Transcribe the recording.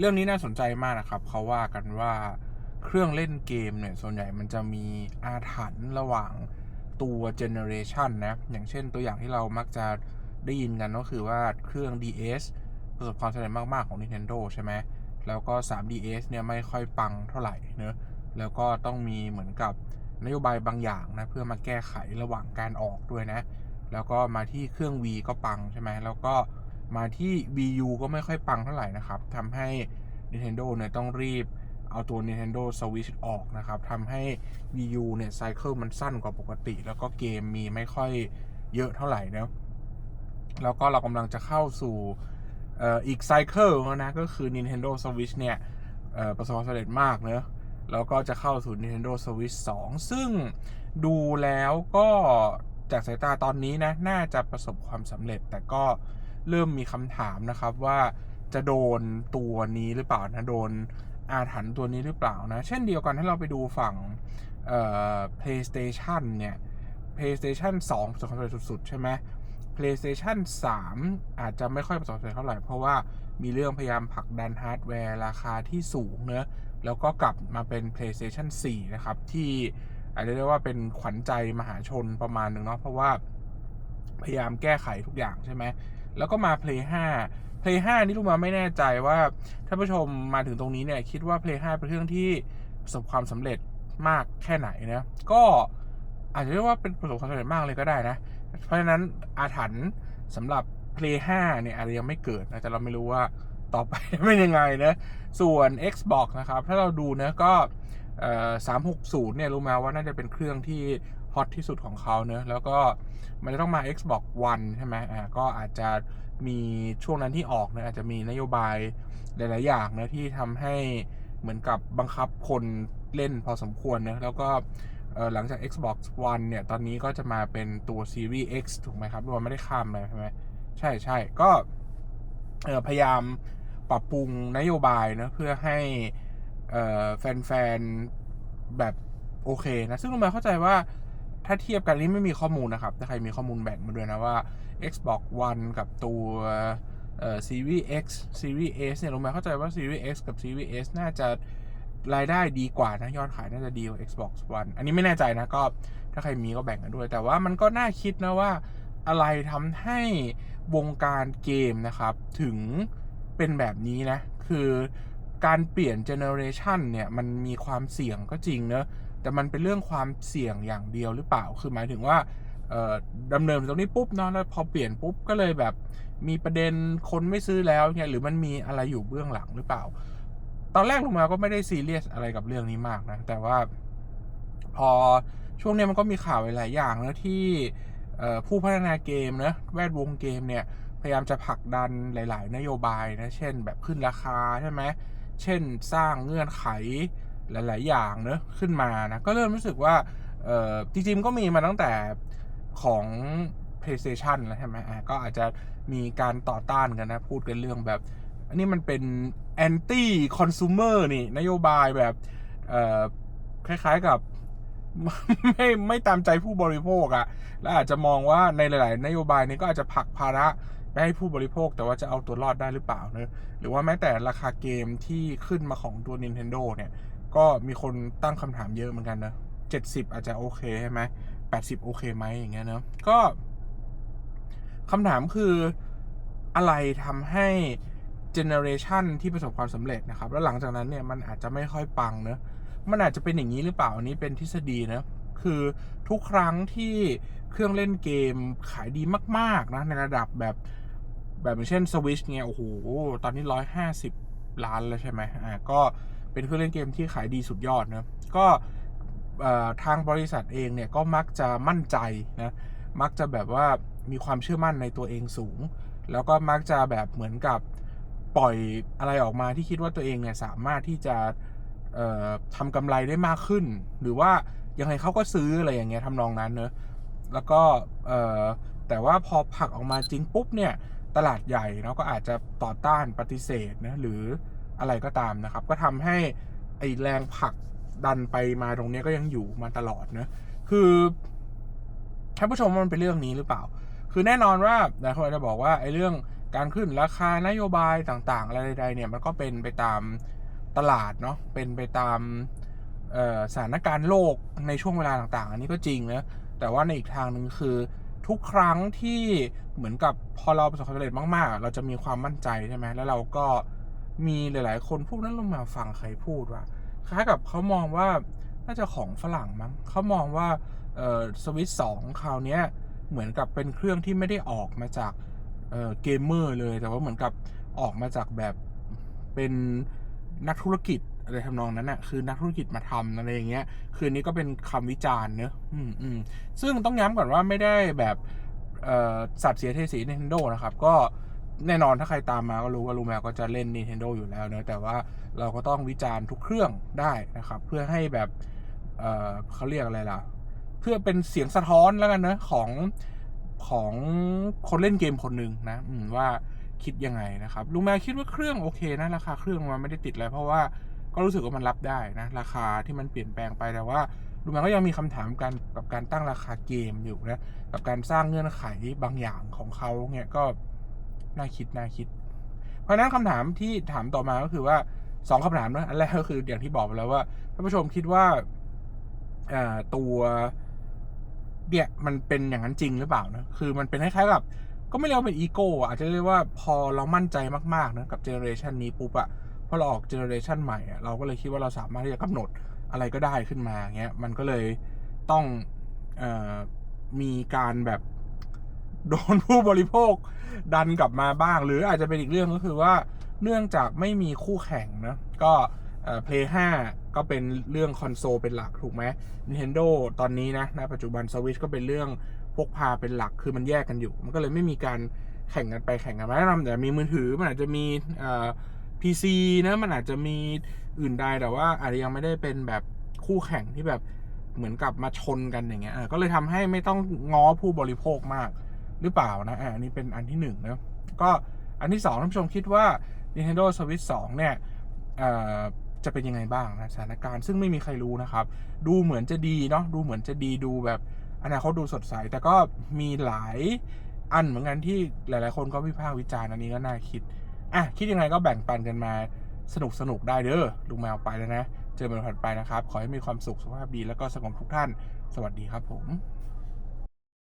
เรื่องนี้น่าสนใจมากนะครับ เขาว่ากันว่าเครื่องเล่นเกมเนี่ย ส่วนใหญ่มันจะมีอาถรรพ์ระหว่างตัวเจเนอเรชันนะ อย่างเช่นตัวอย่างที่เรามักจะได้ยินกันก็คือว่าเครื่อง DS ประสบความสำเร็จมาก ๆ ของ Nintendo ใช่ไหม แล้วก็ 3DS เนี่ยไม่ค่อยปังเท่าไหร่เนอะแล้วก็ต้องมีเหมือนกับนโยบายบางอย่างนะ เพื่อมาแก้ไขระหว่างการออกด้วยนะ แล้วก็มาที่เครื่อง V ก็ปังใช่ไหม แล้วก็ มาที่ Wii U ก็ไม่ค่อยปังเท่าไหร่นะครับทำให้ Nintendo เนี่ยต้องรีบเอาตัว Nintendo Switch ออกนะครับทำให้ Wii U เนี่ยไซเคิลมันสั้นกว่าปกติ แล้วก็เกมมีไม่ค่อยเยอะเท่าไหร่นะแล้วก็เรากำลังจะเข้าสู่อ,อีกไซเคิลนะก็คือ Nintendo Switch เนี่ยประสบความสำเร็จมากเนอะแล้วก็จะเข้าสู่ Nintendo Switch 2 ซึ่งดูแล้วก็จากสายตาตอนนี้นะ น่าจะประสบความสำเร็จแต่ก็ เริ่มมีคำถามนะครับว่าจะโดนตัวนี้หรือเปล่านะโดนอาถรรพ์ตัวนี้หรือเปล่านะ เช่นเดียวกันถ้าเราไปดูฝั่งเอ่อ PlayStation เนี่ย PlayStation 2ประสบความสำเร็จสุดๆ ใช่ไหม PlayStation 3 อาจจะไม่ค่อยประสบความสำเร็จเท่าไหร่ เพราะว่ามีเรื่องพยายามผลักดันฮาร์ดแวร์ราคาที่สูงเนอะแล้วก็กลับมาเป็น PlayStation 4 นะครับ ที่อาจจะเรียกว่าเป็นขวัญใจมหาชนประมาณหนึ่งเนาะเพราะว่าพยายามแก้ไขทุกอย่างใช่ไหม แล้วก็มา Play 5 Play 5 นี่ลูกมาไม่แน่ใจว่าท่านผู้ชมมาถึงตรงนี้เนี่ยคิดว่า Play 5 เป็นเครื่องที่ประสบความสำเร็จมากแค่ไหนนะก็อาจจะเรียกว่าเป็นประสบความสำเร็จมากเลยก็ได้นะ เพราะฉะนั้นอาถรรพ์สำหรับ Play 5 เนี่ยอาจจะยังไม่เกิดนะแต่เราไม่รู้ว่าต่อไปเป็นยังไงนะส่วน Xbox นะครับ ถ้าเราดูนะก็360 เนี่ยรู้มาว่าน่าจะเป็นเครื่องที่ ฮอตที่สุดของเขาเนอะแล้วก็มันจะต้องมา Xbox One ใช่ไหมอ่าก็อาจจะมีช่วงนั้นที่ออกเนะอาจจะมีนโยบายหลาย ๆ อย่างนะที่ทำให้เหมือนกับบังคับคนเล่นพอสมควรนะแล้วก็หลังจาก Xbox One เนี่ย ตอนนี้ก็จะมาเป็นตัว Series X ถูกไหมครับเราไม่ได้ข้ามเลยใช่ไหมใช่ใช่ก็พยายามปรับปรุงนโยบายนะเพื่อให้แฟน ๆ แบบโอเคนะ ซึ่งเราเข้าใจว่า ถ้าเทียบกันนี้ไม่มีข้อมูลนะครับ ถ้าใครมีข้อมูลแบ่งมาด้วยนะว่า Xbox One กับตัวเอ่อ Series X Series S เนี่ยเราเข้าใจว่า Series X กับ Series S น่าจะรายได้ดีกว่านะยอดขายน่าจะดีกว่า Xbox One อันนี้ไม่แน่ใจนะก็ถ้าใครมีก็แบ่งกันด้วย แต่ว่ามันก็น่าคิดนะว่าอะไรทำให้วงการเกมนะครับ ถึงเป็นแบบนี้นะ คือการเปลี่ยนเจเนอเรชันเนี่ย มันมีความเสี่ยงก็จริงเนอะ แต่มันเป็นเรื่องความเสี่ยงอย่างเดียวหรือเปล่า คือหมายถึงว่าเอ่อดำเนินตรงนี้ปุ๊บเนาะแล้วพอเปลี่ยนปุ๊บก็เลยแบบมีประเด็นคนไม่ซื้อแล้วเนี่ยหรือมันมีอะไรอยู่เบื้องหลังหรือเปล่า ตอนแรกลงมาก็ไม่ได้ซีเรียสอะไรกับเรื่องนี้มากนะแต่ว่าพอช่วงนี้มันก็มีข่าวหลายอย่างนะที่ผู้พัฒนาเกมนะแวดวงเกมเนี่ยพยายามจะผลักดันหลาย ๆ นโยบายนะเช่นแบบขึ้นราคาใช่ไหมเช่นสร้างเงื่อนไข หลาย ๆ อย่างเนะขึ้นมานะก็เริ่มรู้สึกว่าเออจริงๆก็มีมาตั้งแต่ของ PlayStation แล้วใช่ไหมก็อาจจะมีการต่อต้านกันนะ พูดกันเรื่องแบบ อันนี้มันเป็น anti consumer นี่ นโยบายแบบคล้าย ๆ กับไม่ไม่ตามใจผู้บริโภคอะและอาจจะมองว่าในหลาย ๆ นโยบายนี้ก็อาจจะผลักภาระไปให้ผู้บริโภค แต่ว่าจะเอาตัวรอดได้หรือเปล่าเนะหรือว่าแม้แต่ราคาเกมที่ขึ้นมาของตัว Nintendo เนี่ย ก็มีคนตั้งคำถามเยอะเหมือนกันนะ70อาจจะโอเคใช่ไหม80โอเคไหมอย่างเงี้ยเนาะก็คำถามคืออะไรทำให้เจเนอเรชันที่ประสบความสำเร็จนะครับ แล้วหลังจากนั้นเนี่ยมันอาจจะไม่ค่อยปังเนะมันอาจจะเป็นอย่างนี้หรือเปล่าอันนี้เป็นทฤษฎีนะคือทุกครั้งที่เครื่องเล่นเกมขายดีมากๆนะในระดับแบบแบบเช่น Switch เนี่ยโอ้โหตอนนี้150ล้านแล้วใช่ไหมอ่าก็ เป็นเครื่องเล่นเกมที่ขายดีสุดยอดนะก็ทางบริษัทเองเนี่ยก็มักจะมั่นใจนะมักจะแบบว่ามีความเชื่อมั่นในตัวเองสูง แล้วก็มักจะแบบเหมือนกับปล่อยอะไรออกมาที่คิดว่าตัวเองเนี่ยสามารถที่จะทำกำไรได้มากขึ้น หรือว่ายังไงเขาก็ซื้ออะไรอย่างเงี้ยทำนองนั้นเนอะแล้วก็แต่ว่าพอผลักออกมาจริงปุ๊บเนี่ยตลาดใหญ่เนาะก็อาจจะต่อต้านปฏิเสธนะหรือ อะไรก็ตามนะครับ ก็ทำให้ไอแรงผลักดันไปมาตรงนี้ก็ยังอยู่มาตลอดนะคือท่านผู้ชมมันเป็นเรื่องนี้หรือเปล่า คือแน่นอนว่าหลายคนจะบอกว่าไอ้เรื่องการขึ้นราคานโยบายต่างๆ อะไรใดๆเนี่ยมันก็เป็นไปตามตลาดเนาะเป็นไปตามสถานการณ์โลกในช่วงเวลาต่างๆ อันนี้ก็จริงนะแต่ว่าในอีกทางหนึ่งคือทุกครั้งที่เหมือนกับพอเราประสบความสำเร็จมากๆ เราจะมีความมั่นใจใช่ไหมแล้วเราก็ มีหลาย ๆ คนพูดนั้นลงมาฟังใครพูดว่าคล้ายกับเขามองว่าน่าจะของฝรั่งมั้งเขามองว่าเออสวิตสองคราวนี้เหมือนกับเป็นเครื่องที่ไม่ได้ออกมาจากเออเกมเมอร์เลยแต่ว่าเหมือนกับออกมาจากแบบเป็นนักธุรกิจอะไรทำนองนั้นน่ะคือนักธุรกิจมาทำอะไรอย่างเงี้ย คืนนี้ก็เป็นคำวิจารณ์เนอะอืมอืมซึ่งต้องย้ำก่อนว่าไม่ได้แบบเออสัตว์เสียเทสี Nintendo นะครับ ก็ แน่นอนถ้าใครตามมาก็รู้ว่าลูแมวก็จะเล่น Nintendo อยู่แล้วเนอะแต่ว่าเราก็ต้องวิจารณ์ทุกเครื่องได้นะครับ เพื่อให้แบบเเขาเรียกอะไรล่ะ เพื่อเป็นเสียงสะท้อนแล้วกันนะของของคนเล่นเกมคนหนึ่งนะว่าคิดยังไงนะครับลุงแมวคิดว่าเครื่องโอเคนะราคาเครื่องมันไม่ได้ติดอะไรเพราะว่าก็รู้สึกว่ามันรับได้นะราคาที่มันเปลี่ยนแปลงไปแต่ว่าลุงแมวก็ยังมีคำถามกันกับการตั้งราคาเกมอยู่นะกับการสร้างเงื่อนไขบางอย่างของเขาเนี่ยก็ น่าคิดน่าคิด เพราะนั้นคำถามที่ถามต่อมาก็คือว่าสองคำถามนะอันแรกก็คืออย่างที่บอกไปแล้วว่าท่านผู้ชมคิดว่าตัวเนี่ยมันเป็นอย่างนั้นจริงหรือเปล่านะคือมันเป็นคล้ายๆกับก็ไม่เรียกว่าเป็นอีโก้อะอาจจะเรียกว่าพอเรามั่นใจมากๆนะกับเจเนอเรชันนี้ปุ๊บอะพอเราออกเจเนอเรชันใหม่อะเราก็เลยคิดว่าเราสามารถที่จะกำหนดอะไรก็ได้ขึ้นมาเงี้ยมันก็เลยต้องอมีการแบบ โดนผู้บริโภคดันกลับมาบ้าง หรืออาจจะเป็นอีกเรื่องก็คือว่าเนื่องจากไม่มีคู่แข่งนะก็เพลย์5ก็เป็นเรื่องคอนโซลเป็นหลักถูกไหม Nintendo ตอนนี้นะณปัจจุบัน Switch ก็เป็นเรื่องพกพาเป็นหลักคือมันแยกกันอยู่ มันก็เลยไม่มีการแข่งกันไปแข่งกันมาแนะนำแต่มีมือถือมันอาจจะมีเอ่อ PC นะมันอาจจะมีอื่นใดแต่ว่าอาจจะยังไม่ได้เป็นแบบคู่แข่งที่แบบเหมือนกับมาชนกันอย่างเงี้ยก็เลยทำให้ไม่ต้องง้อผู้บริโภคมาก หรือเปล่านะอันนี้เป็นอันที่หนึ่งนะก็อันที่สองท่านผู้ชมคิดว่า Nintendo Switch 2 เนี่ยจะเป็นยังไงบ้างนะสถานการณ์ซึ่งไม่มีใครรู้นะครับ ดูเหมือนจะดีเนาะดูเหมือนจะดีดูแบบอนาคตดูสดใส แต่ก็มีหลายอันเหมือนกันที่หลาย ๆ คนก็วิพากษ์วิจารณ์อันนี้ก็น่าคิดอะคิดยังไงก็แบ่งปันกันมาสนุกสนุกได้เด้อลุงแมวไปแล้วนะ เจอกันถัดไปนะครับ ขอให้มีความสุขสุขภาพดีแล้วก็สงบทุกท่าน สวัสดีครับผม